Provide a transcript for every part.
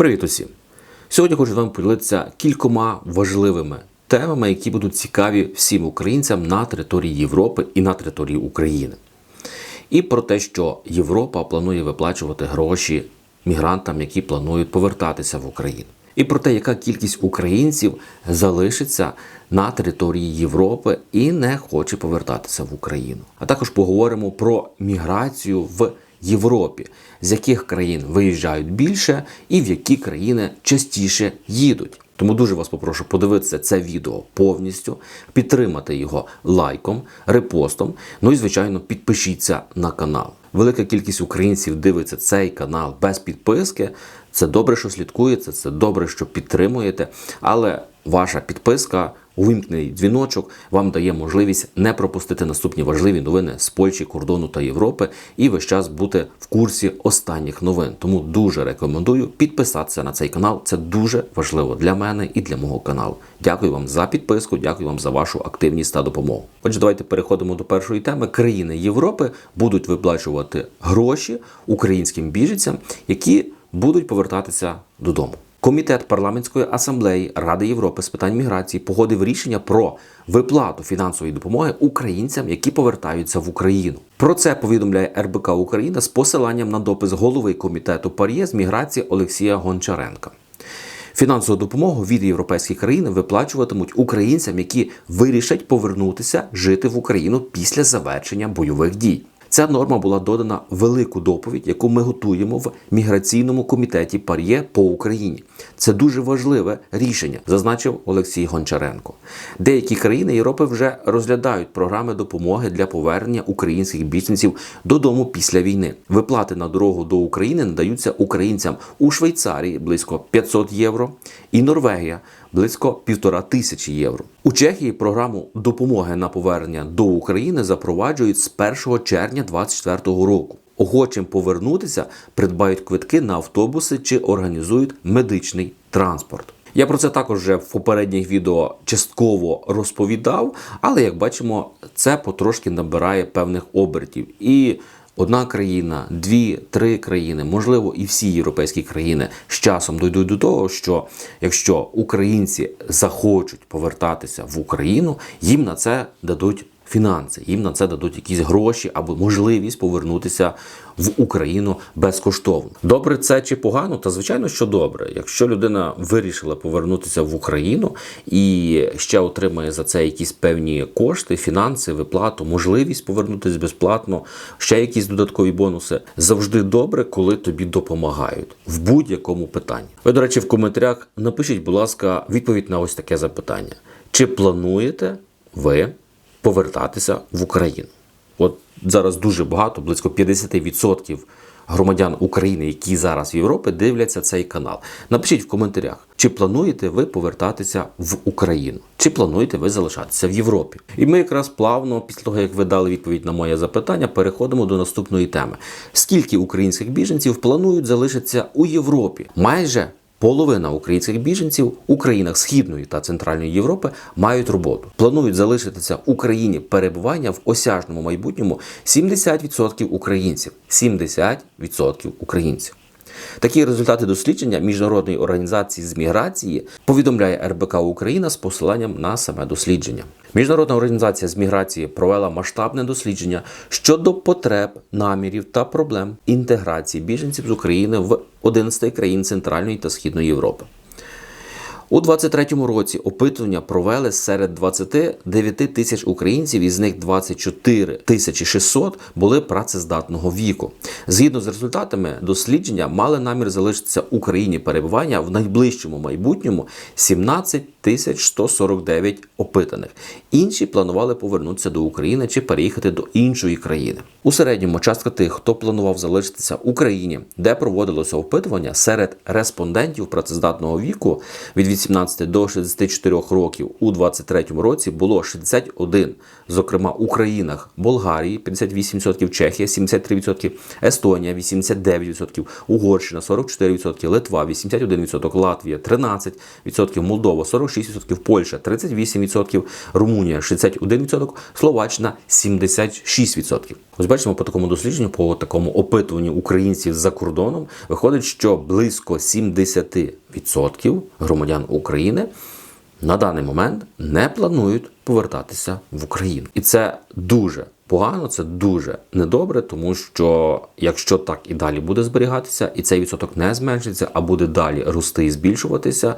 Привіт усім! Сьогодні хочу з вами поділитися кількома важливими темами, які будуть цікаві всім українцям на території Європи і на території України. І про те, що Європа планує виплачувати гроші мігрантам, які планують повертатися в Україну. І про те, яка кількість українців залишиться на території Європи і не хоче повертатися в Україну. А також поговоримо про міграцію в Європі, з яких країн виїжджають більше і в які країни частіше їдуть. Тому дуже вас попрошу подивитися це відео повністю, підтримати його лайком, репостом. Ну і звичайно, підпишіться на канал. Велика кількість українців дивиться цей канал без підписки. Це добре, що слідкуєте, це добре, що підтримуєте. Але ваша підписка, увімкнений дзвіночок вам дає можливість не пропустити наступні важливі новини з Польщі, кордону та Європи і весь час бути в курсі останніх новин. Тому дуже рекомендую підписатися на цей канал. Це дуже важливо для мене і для мого каналу. Дякую вам за підписку, дякую вам за вашу активність та допомогу. Отже, давайте переходимо до першої теми. Країни Європи будуть виплачувати гроші українським біженцям, які будуть повертатися додому. Комітет парламентської асамблеї Ради Європи з питань міграції погодив рішення про виплату фінансової допомоги українцям, які повертаються в Україну. Про це повідомляє РБК Україна з посиланням на допис голови комітету Пар'є з міграції Олексія Гончаренка. Фінансову допомогу від європейських країн виплачуватимуть українцям, які вирішать повернутися жити в Україну після завершення бойових дій. Ця норма була додана в велику доповідь, яку ми готуємо в міграційному комітеті Пар'є по Україні. Це дуже важливе рішення, зазначив Олексій Гончаренко. Деякі країни Європи вже розглядають програми допомоги для повернення українських біженців додому після війни. Виплати на дорогу до України надаються українцям у Швейцарії близько 500 євро і Норвегія близько півтора тисячі євро. У Чехії програму допомоги на повернення до України запроваджують з 1 червня 2024 року. Охочим повернутися придбають квитки на автобуси чи організують медичний транспорт. Я про це також вже в попередніх відео частково розповідав, але як бачимо, це потрошки набирає певних обертів. І одна країна, дві, три країни, можливо, і всі європейські країни з часом дійдуть до того, що якщо українці захочуть повертатися в Україну, їм на це дадуть фінанси, їм на це дадуть якісь гроші або можливість повернутися в Україну безкоштовно. Добре, це чи погано? Та звичайно, що добре. Якщо людина вирішила повернутися в Україну і ще отримає за це якісь певні кошти, фінанси, виплату, можливість повернутися безплатно, ще якісь додаткові бонуси, завжди добре, коли тобі допомагають в будь-якому питанні. Ви, до речі, в коментарях напишіть, будь ласка, відповідь на ось таке запитання: чи плануєте ви? Повертатися в Україну. От зараз дуже багато, близько 50% громадян України, які зараз в Європі, дивляться цей канал. Напишіть в коментарях, чи плануєте ви повертатися в Україну, чи плануєте ви залишатися в Європі. І ми якраз плавно, після того як ви дали відповідь на моє запитання, переходимо до наступної теми: скільки українських біженців планують залишитися у Європі? Майже Половина українських біженців у країнах Східної та Центральної Європи мають роботу. Планують залишитися в Україні перебування в осяжному майбутньому 70% українців. 70% українців. Такі результати дослідження міжнародної організації з міграції повідомляє РБК Україна з посиланням на саме дослідження. Міжнародна організація з міграції провела масштабне дослідження щодо потреб, намірів та проблем інтеграції біженців з України в 11 країн Центральної та Східної Європи. У 23-му році опитування провели серед 29 тисяч українців, із них 24 тисячі 600 були працездатного віку. Згідно з результатами дослідження, мали намір залишитися Україні перебування в найближчому майбутньому 17 тисяч 149 опитаних. Інші планували повернутися до України чи переїхати до іншої країни. У середньому частка тих, хто планував залишитися в Україні, де проводилося опитування серед респондентів працездатного віку від 18 до 64 років у 23 році було 61, зокрема у країнах Болгарії 58%, Чехія 73%, Естонія 89%, Угорщина 44%, Литва 81%, Латвія 13%, Молдова 46%, 46%, Польща 38%, Румунія 61%, Словаччина 76%. Ось бачимо по такому дослідженню, по такому опитуванню українців за кордоном, виходить, що близько 70% громадян України на даний момент не планують повертатися в Україну. І це дуже погано, це дуже недобре, тому що якщо так і далі буде зберігатися, і цей відсоток не зменшиться, а буде далі рости і збільшуватися,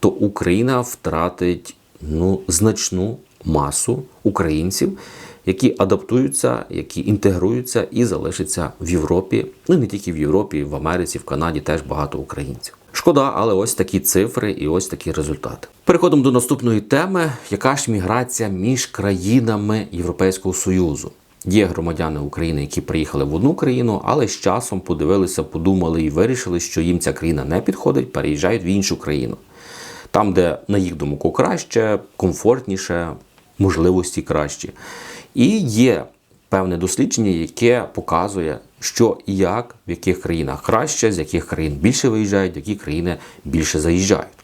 то Україна втратить ну, значну масу українців, які адаптуються, які інтегруються і залишаться в Європі. Ну і не тільки в Європі, в Америці, в Канаді теж багато українців. Шкода, але ось такі цифри і ось такі результати. Переходимо до наступної теми: яка ж міграція між країнами Європейського Союзу? Є громадяни України, які приїхали в одну країну, але з часом подивилися, подумали і вирішили, що їм ця країна не підходить, переїжджають в іншу країну. Там, де, на їх думку, краще, комфортніше, можливості кращі. І є певне дослідження, яке показує, що і як, в яких країнах краще, з яких країн більше виїжджають, в які країни більше заїжджають.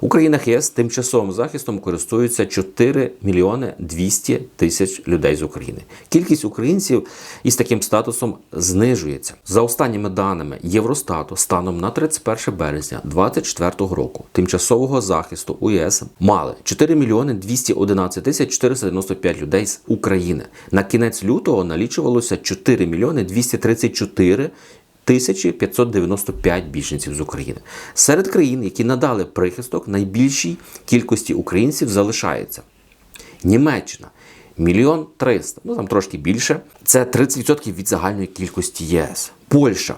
У країнах ЄС тимчасовим захистом користуються 4 мільйони 200 тисяч людей з України. Кількість українців із таким статусом знижується. За останніми даними Євростату, станом на 31 березня 2024 року тимчасового захисту у ЄС мали 4 мільйони 211 тисяч 495 людей з України. На кінець лютого налічувалося 4 мільйони 234 1595 біженців з України. Серед країн, які надали прихисток, найбільшій кількості українців залишається Німеччина мільйон триста, ну там трошки більше. Це 30% від загальної кількості ЄС. Польща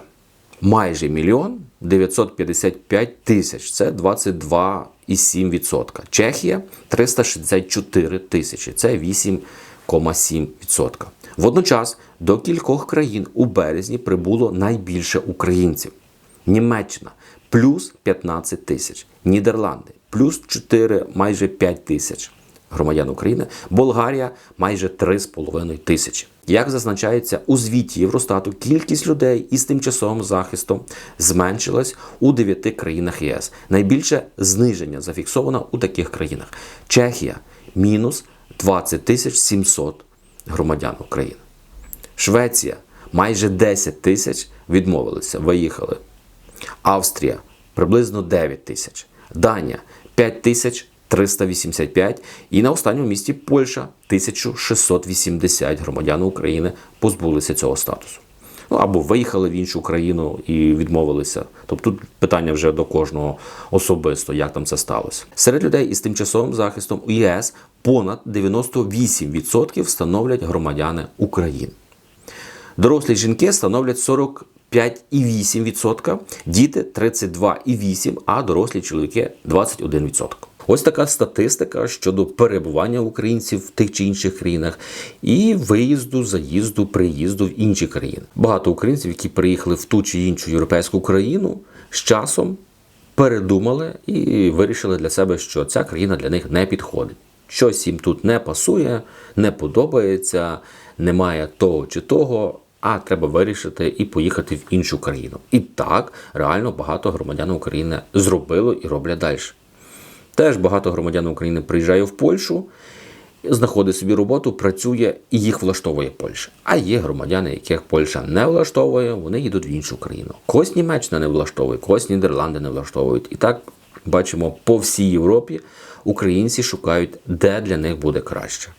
майже мільйон 955 тисяч. Це 22,7%. Чехія 364 тисячі. Це 8,7%. Водночас до кількох країн у березні прибуло найбільше українців: Німеччина плюс 15 тисяч, Нідерланди плюс 4, майже 5 тисяч громадян України, Болгарія майже 3,5 тисячі. Як зазначається у звіті Євростату, кількість людей із тимчасовим захистом зменшилась у 9 країнах ЄС. Найбільше зниження зафіксовано у таких країнах: Чехія мінус 20 тисяч 700 громадян України. Швеція майже 10 тисяч відмовилися, виїхали. Австрія приблизно 9 тисяч. Данія 5 тисяч 385. І на останньому місці Польща 1680 громадян України позбулися цього статусу. Ну або виїхали в іншу країну і відмовилися. Тобто тут питання вже до кожного особисто, як там це сталося. Серед людей із тимчасовим захистом у ЄС понад 98% становлять громадяни України. Дорослі жінки становлять 45,8%, діти 32,8%, а дорослі чоловіки 21%. Ось така статистика щодо перебування українців в тих чи інших країнах і виїзду, заїзду, приїзду в інші країни. Багато українців, які приїхали в ту чи іншу європейську країну, з часом передумали і вирішили для себе, що ця країна для них не підходить. Щось їм тут не пасує, не подобається, немає того чи того. А треба вирішити і поїхати в іншу країну. І так реально багато громадян України зробило і роблять далі. Теж багато громадян України приїжджає в Польщу, знаходить собі роботу, працює і їх влаштовує Польща. А є громадяни, яких Польща не влаштовує, вони їдуть в іншу країну. Когось Німеччина не влаштовує, когось Нідерланди не влаштовують. І так бачимо по всій Європі українці шукають, де для них буде краще.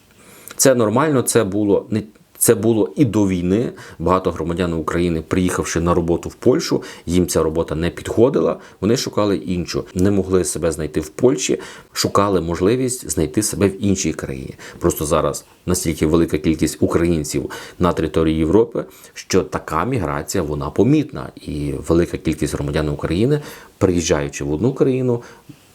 Це нормально, це було не. Це було і до війни. Багато громадян України, приїхавши на роботу в Польщу, їм ця робота не підходила. Вони шукали іншу, не могли себе знайти в Польщі, шукали можливість знайти себе в іншій країні. Просто зараз настільки велика кількість українців на території Європи, що така міграція вона помітна, і велика кількість громадян України, приїжджаючи в одну країну,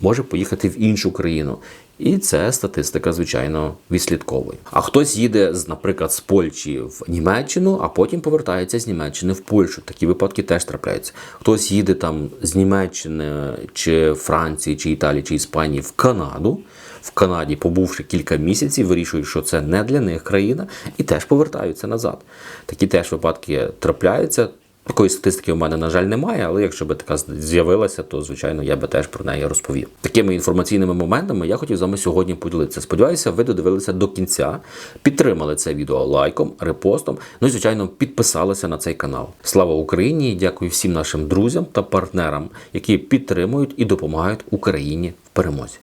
може поїхати в іншу країну. І це статистика, звичайно, відслідковує. А хтось їде, наприклад, з Польщі в Німеччину, а потім повертається з Німеччини в Польщу. Такі випадки теж трапляються. Хтось їде там з Німеччини, чи Франції, чи Італії, чи Іспанії в Канаду. В Канаді, побувши кілька місяців, вирішують, що це не для них країна, і теж повертаються назад. Такі теж випадки трапляються. Такої статистики у мене, на жаль, немає, але якщо би така з'явилася, то звичайно я би теж про неї розповів. Такими інформаційними моментами я хотів з вами сьогодні поділитися. Сподіваюся, ви додивилися до кінця, підтримали це відео лайком, репостом. Ну і звичайно, підписалися на цей канал. Слава Україні! Дякую всім нашим друзям та партнерам, які підтримують і допомагають Україні в перемозі.